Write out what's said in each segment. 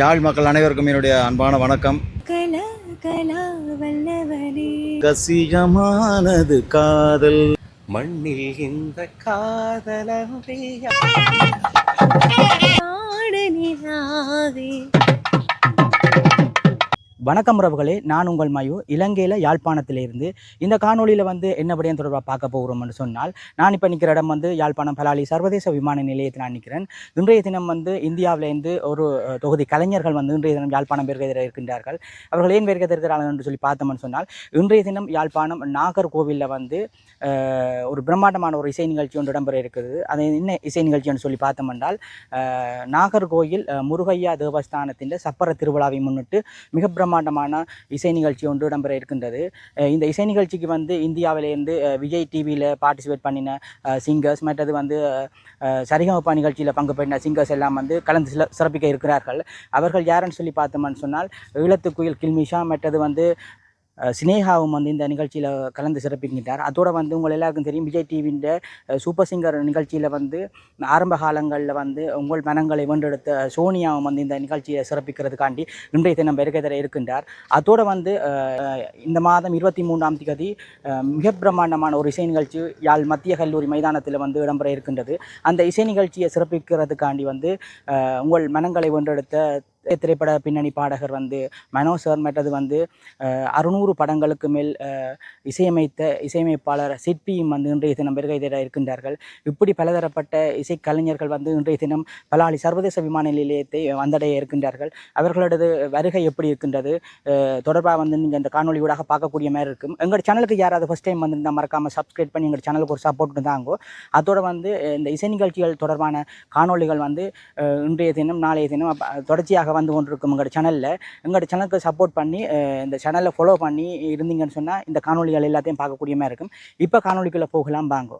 யாழ் மக்கள் அனைவருக்கும் என்னுடைய அன்பான வணக்கம். கசியமானது காதல். மண்ணில் இந்த காதலன்றி ஆடு நிலாவே. வணக்கம் உறவுகளே நான் உங்கள் மயு. இலங்கையில் யாழ்ப்பாணத்திலிருந்து இந்த காணொளியில் வந்து என்னபடியும் தொடர்பாக பார்க்க போகிறோம்னு சொன்னால் நான் இப்போ நிற்கிற இடம் வந்து யாழ்ப்பாணம் பலாலி சர்வதேச விமான நிலையத்தில் நான் நிற்கிறேன் இன்றைய தினம் வந்து இந்தியாவிலேருந்து ஒரு தொகுதி கலைஞர்கள் வந்து இன்றைய தினம் யாழ்ப்பாணம் வருகை இருக்கின்றார்கள். அவர்கள் ஏன் வருகை இருக்கிறார்கள் என்று சொல்லி பார்த்தோம்னு சொன்னால் இன்றைய தினம் யாழ்ப்பாணம் நாகர்கோவிலில் வந்து ஒரு பிரம்மாண்டமான ஒரு இசை நிகழ்ச்சி ஒன்று இடம்பெற இருக்குது அது என்ன இசை நிகழ்ச்சின்னு சொல்லி பார்த்தோம் என்றால் நாகர்கோயில் முருகையா தேவஸ்தானத்தின் சப்பர திருவிழாவை முன்னிட்டு மிக பிரம்மாண்டமான இசை நிகழ்ச்சி ஒன்று இடம்பெற இருக்கின்றது. இந்த இசை நிகழ்ச்சிக்கு வந்து இந்தியாவிலேருந்து விஜய் டிவியில் பார்ட்டிசிபேட் பண்ணின சிங்கர்ஸ் மற்றது வந்து சரிகமப்பா நிகழ்ச்சியில் பங்கு பெற்ற சிங்கர்ஸ் எல்லாம் வந்து கலந்து சில சிறப்பிக்க இருக்கிறார்கள். அவர்கள் யாருன்னு சொல்லி பார்த்தோம்னு சொன்னால் ஈழத்துக்குயில் கில்மிஷா மற்றது வந்து சினேகாவும் வந்து இந்த நிகழ்ச்சியில் கலந்து சிறப்பிக்கின்றார். அதோடு வந்து உங்கள் எல்லாருக்கும் தெரியும் விஜய் டிவியின் சூப்பர் சிங்கர் நிகழ்ச்சியில் வந்து ஆரம்ப காலங்களில் வந்து உங்கள் மனங்களை வென்றெடுத்த சோனியாவும் வந்து இந்த நிகழ்ச்சியை சிறப்பிக்கிறதுக்காண்டி இன்றைய தினம் பெருகதர இருக்கின்றார். அதோடு வந்து இந்த மாதம் இருபத்தி மூன்றாம் தேதி மிக பிரமாண்டமான ஒரு இசை நிகழ்ச்சி யாழ் மத்திய கல்லூரி மைதானத்தில் வந்து இடம்பெற இருக்கின்றது. அந்த இசை நிகழ்ச்சியை சிறப்பிக்கிறதுக்காண்டி வந்து உங்கள் மனங்களை வென்றெடுத்த திரைப்பட பின்னணி பாடகர் வந்து மனோ சார் மற்றது வந்து அறுநூறு படங்களுக்கு மேல் இசையமைத்த இசையமைப்பாளர் சிற்பியும் வந்து இன்றைய தினம் வருகை இருக்கின்றார்கள். இப்படி பலதரப்பட்ட இசைக்கலைஞர்கள் வந்து இன்றைய தினம் பலாலி சர்வதேச விமான நிலையத்தை வந்தடைய இருக்கின்றார்கள். அவர்களோடது வருகை எப்படி இருக்கின்றது? தொடர்பாக வந்து நீங்கள் இந்த காணொலி ஊடாக பார்க்கக்கூடிய மாதிரி இருக்கும். எங்கள் சேனலுக்கு யாராவது ஃபஸ்ட் டைம் வந்து மறக்காமல் சப்ஸ்கிரைப் பண்ணி எங்கள் சேனலுக்கு ஒரு சப்போர்ட் தாங்கோ அதோடு வந்து இந்த இசை நிகழ்ச்சிகள் தொடர்பான காணொளிகள் வந்து இன்றைய தினம் நாளைய தினம் தொடர்ச்சியாக தொடர்ச்சியாக வந்து கொண்டிருக்கும் எங்களோட சேனலில் எங்களோட சேனலுக்கு சப்போர்ட் பண்ணி இந்த சேனலை ஃபாலோ பண்ணி இருந்தீங்கன்னு சொன்னால் இந்த காணொளிகள் எல்லாத்தையும் பார்க்கக்கூடிய மாதிரி இருக்கும். இப்போ காணொளிக்குள்ளே போகலாம் வாங்கோ.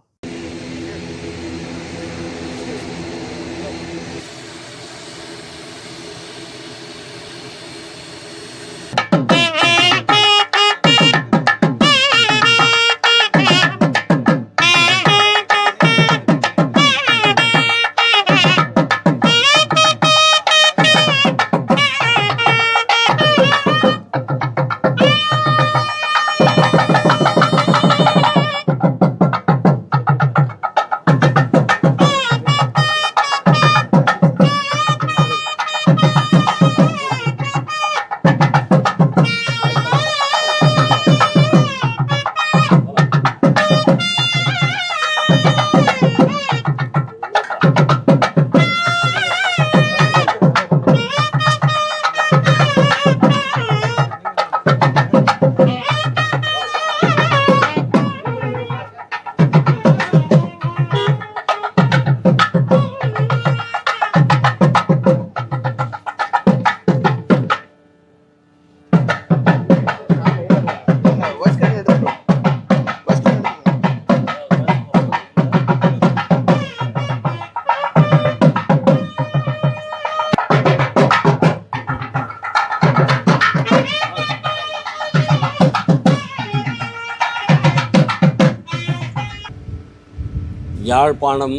யாழ்ப்பாணம்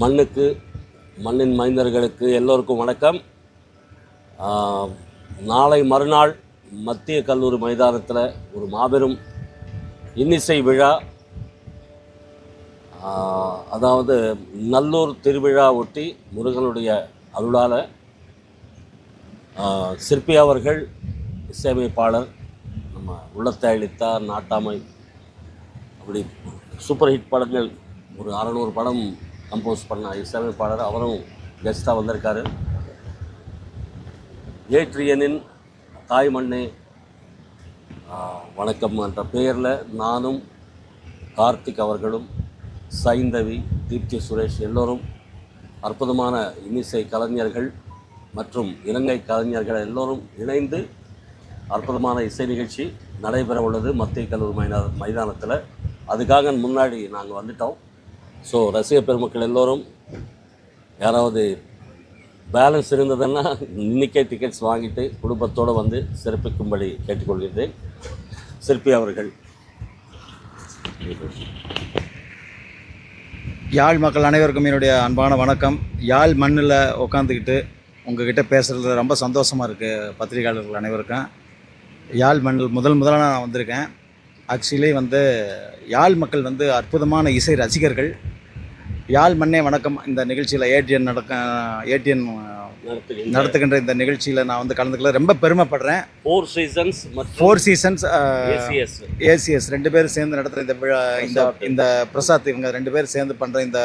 மண்ணுக்கு மண்ணின் மைந்தர்களுக்கு எல்லோருக்கும் வணக்கம். நாளை மறுநாள் மத்திய கல்லூரி மைதானத்தில் ஒரு மாபெரும் இன்னிசை விழா. அதாவது நல்லூர் திருவிழா ஒட்டி முருகனுடைய அருளால் சிற்பி அவர்கள் இசையமைப்பாளர் நம்ம உள்ளத்தை அளித்தார் நாட்டாமை அப்படி சூப்பர் ஹிட் படங்கள். ஒரு அறநூறு படம் கம்போஸ் பண்ண இசையமைப்பாளர் அவரும் கெஸ்ட்டாக வந்திருக்காரு. ஏற்றியனின் தாய் மண்ணே. வணக்கம் என்ற பெயரில் நானும் கார்த்திக் அவர்களும் சைந்தவி தீப்தி சுரேஷ் எல்லோரும் அற்புதமான இன்னிசை கலைஞர்கள் மற்றும் இலங்கை கலைஞர்கள் எல்லோரும் இணைந்து அற்புதமான இசை நிகழ்ச்சி நடைபெற உள்ளது மத்திய கல்லூரி மைதான மைதானத்தில். அதுக்காக முன்னாடி நாங்கள் வந்துட்டோம். ஸோ ரசிக பெருமக்கள் எல்லோரும் யாராவது பேலன்ஸ் இருந்ததுன்னா இன்றைக்கே டிக்கெட்ஸ் வாங்கிட்டு குடும்பத்தோடு வந்து சிறப்பிக்கும்படி கேட்டுக்கொள்கிறேன். சிற்பி அவர்கள். யாழ் மக்கள் அனைவருக்கும் என்னுடைய அன்பான வணக்கம். யாழ் மண்ணில் உட்காந்துக்கிட்டு உங்ககிட்ட பேசுகிறது ரொம்ப சந்தோஷமாக இருக்குது பத்திரிகையாளர்கள் அனைவருக்கும். யாழ் மண்ணில் முதல் முதலாக நான் வந்திருக்கேன். ஆக்சுவலி வந்து யாழ் மக்கள் வந்து அற்புதமான இசை ரசிகர்கள். யாழ் மண்ணே வணக்கம். இந்த நிகழ்ச்சியில் ஏடிஎன் நடக்க ஏடிஎன் நடத்துகின்ற இந்த நிகழ்ச்சியில் நான் வந்து கலந்துக்கல. ரொம்ப பெருமைப்படுறேன். Four seasons four seasons ACS ACS ரெண்டு பேரும் சேர்ந்து நடத்துகிற இந்த விழா இந்த பிரசாத். இந்த பிரசாத் இவங்க ரெண்டு பேரும் சேர்ந்து பண்ணுற இந்த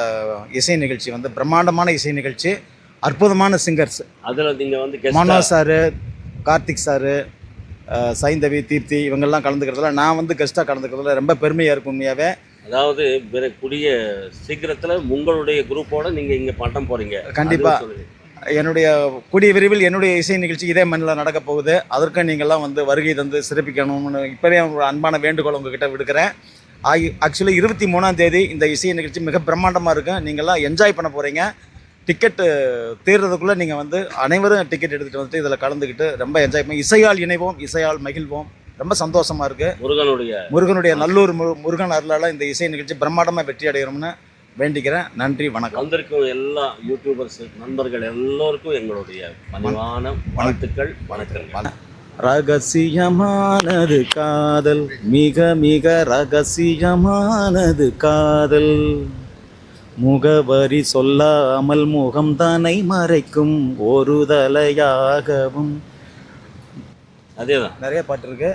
இசை நிகழ்ச்சி வந்து பிரம்மாண்டமான இசை நிகழ்ச்சி. அற்புதமான சிங்கர்ஸ் அதில் நீங்கள் வந்து மனோ சாரு கார்த்திக் சாரு சைந்தவி தீப்தி இவங்கெல்லாம் கலந்துக்கிறதுல நான் வந்து கெஸ்ட்டாக கலந்துக்கிறதுல ரொம்ப பெருமையாக இருக்கும் உண்மையாகவே அதாவது கூடிய சீக்கிரத்தில் உங்களுடைய குரூப்போட நீங்கள் இங்கே பட்டம் போகிறீங்க கண்டிப்பா. என்னுடைய கூடிய விரைவில் என்னுடைய இசை நிகழ்ச்சி இதே மண்ணில் நடக்க போகுது. அதற்கும் நீங்கள்லாம் வந்து வருகை தந்து சிறப்பிக்கணும்னு இப்போவே ஒரு அன்பான வேண்டுகோள் உங்ககிட்ட விடுக்கிறேன். ஆகி ஆக்சுவலி இருபத்தி மூணாம் தேதி இந்த இசை நிகழ்ச்சி மிக பிரம்மாண்டமாக இருக்கும் நீங்கள்லாம் என்ஜாய் பண்ண போகிறீங்க டிக்கெட்டு தீர்றதுக்குள்ளே நீங்கள் வந்து அனைவரும் டிக்கெட் எடுத்துகிட்டு வந்துட்டு இதில் கலந்துக்கிட்டு ரொம்ப என்ஜாய் பண்ணி இசையால் இணைவோம் இசையால் மகிழ்வோம். ரொம்ப சந்தோஷமாக இருக்குது முருகனுடைய முருகனுடைய நல்லூர் மு- முருகன் அருளால் இந்த இசை நிகழ்ச்சி பிரம்மாண்டமாக வெற்றி அடையணும்னு வேண்டிக்கிறேன். நன்றி வணக்கம். வந்திருக்கும் எல்லா யூடியூபர்ஸ் நண்பர்கள் எல்லோருக்கும் எங்களுடைய பணிவான வாழ்த்துக்கள் வணக்கங்கள். ரகசியமானது காதல் மிக மிக ரகசியமானது காதல். முகவரி சொல்லாமல் முகம் தன்னை மறைக்கும் ஒரு தலையாகவும். அதே தான் நிறைய பாட்டு இருக்கு.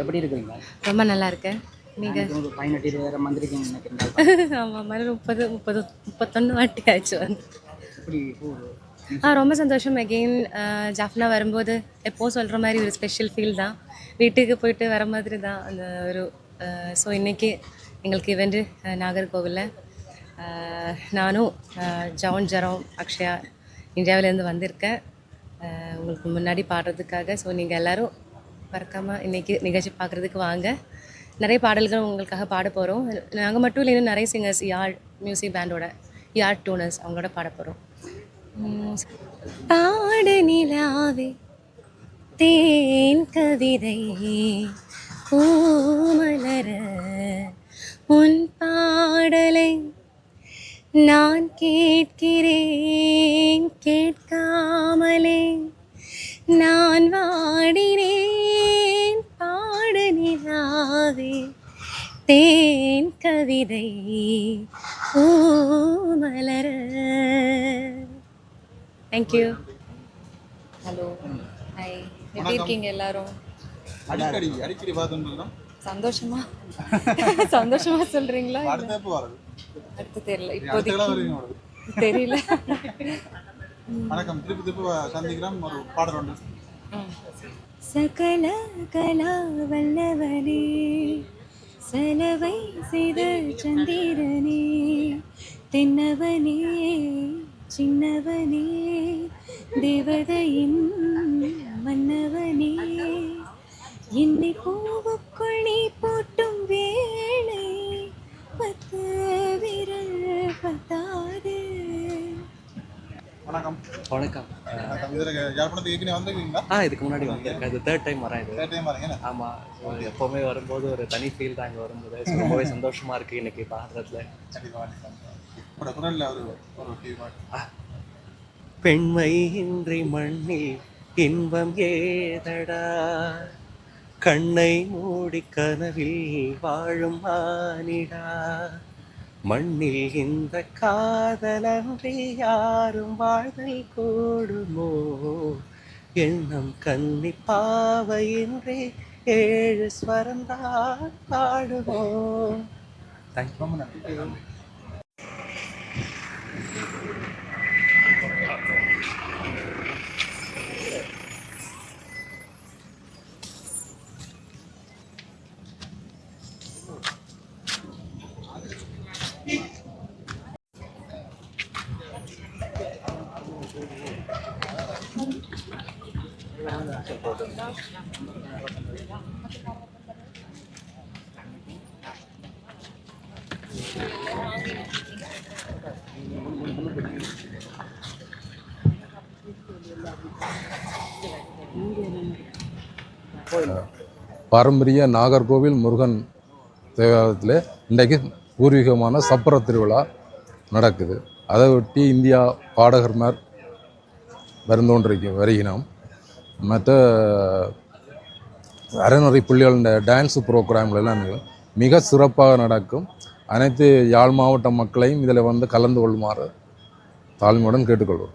எப்படி இருக்கிறீங்க? ரொம்ப நல்லா இருக்கேன் நீங்கள் எனக்கு ஒரு பதினெட்டு இருபதாயிரம் வந்திருக்கீங்க நினைக்கிறேன் ஆமாம் மாதிரி முப்பது முப்பது முப்பத்தொன்று வாட்டி ஆயிடுச்சு வந்து. எப்படி ஆ ரொம்ப சந்தோஷம். அகெயின் ஜாஃப்னா வரும்போது எப்போவும் சொல்கிற மாதிரி ஒரு ஸ்பெஷல் ஃபீல் தான். வீட்டுக்கு போயிட்டு வர மாதிரி தான் அந்த ஒரு ஸோ இன்றைக்கி எங்களுக்கு இவெண்ட்டு நாகர்கோவிலில். நானும் ஜான் ஜெரோம் அக்ஷயா இந்தியாவிலேருந்து வந்திருக்கேன். உங்களுக்கு முன்னாடி பாடுறதுக்காக. ஸோ நீங்கள் எல்லோரும் மறக்காமல் இன்றைக்கி நிகழ்ச்சி பார்க்குறதுக்கு வாங்க. நிறைய பாடல்கள் உங்களுக்காக பாட போகிறோம் நாங்கள் மட்டும் இல்லை இன்னும் நிறைய சிங்கர்ஸ் யாழ் மியூசிக் பேண்டோட யாழ் டூனர்ஸ் அவங்களோட பாட போகிறோம் பாடு நிலாவே தேன் கவிதை பூமலர உன் பாடலை நான் கேட்கிறேன் கேட்காமலே. நான் வாடினேன். நிலாவே தேன் கவிதை பூமலர தேங்க்யூ ஹலோ ஹாய் எப்படி இருக்கீங்க எல்லாரும்? அடிக்கடி அடிக்கடி பார்த்துருக்கோம் சந்தோஷமா? சந்தோஷமா சொல்றீங்களா? அடுத்த எப்போ வரது. அடுத்து தெரியல. இப்போதைக்கு. தெரியல. வணக்கம். திருப்பி திருப்பி சந்திக்கிறோம். ஒரு பாடல் ஒன்று சகல கலா வல்லவனே சலவை செய்த சந்திரனே தென்னவனே சின்னவனே தேவதையின் மன்னவனே என்னை பூவுக்குள் நீ போட்டும் வேளை பத்து விரல் பத்தாது வணக்கம். வணக்கம். ஆ இதுக்கு முன்னாடி வந்திருக்கேன். இது தேர்ட் டைம் வரேன் இது. டைம் வரீங்க என்ன? ஆமாம் ஸோ எப்போவுமே வரும்போது ஒரு தனி ஃபீல் தான் இங்கே வரும்போது. ரொம்பவே சந்தோஷமா இருக்கு இன்னைக்கு பாடுறதுல. கண்டிப்பா வணக்கம் உங்களோட குரல்ல ஒரு ஒரு டிவி பாட்டு பெண்மை இன்றி மண்ணில் இன்பம் ஏதடா? கண்ணை மூடி கனவில் வாழும் மானிடா? மண்ணில் இந்த காதலன்றி யாரும் வாழ்தல் கூடுமோ? எண்ணம் கன்னி பாவையின்றி ஏழு ஸ்வரந்தான் பாடுவோம். தேங்க்யூ பாரம்பரிய நாகர்கோவில் முருகன் தேவாலயத்தில் இன்றைக்கு பூர்வீகமான சப்பர திருவிழா நடக்குது. அதை ஒட்டி இந்தியா பாடகர்மார் வருந்தோன்றிருக்க வருகினோம் மற்ற அறநெறி புள்ளிகள டான்ஸ் ப்ரோக்ராம்களெல்லாம் மிக சிறப்பாக நடக்கும். அனைத்து யாழ் மாவட்ட மக்களையும் இதில் வந்து கலந்து கொள்ளுமாறு தாழ்மையுடன் கேட்டுக்கொள்வோம்.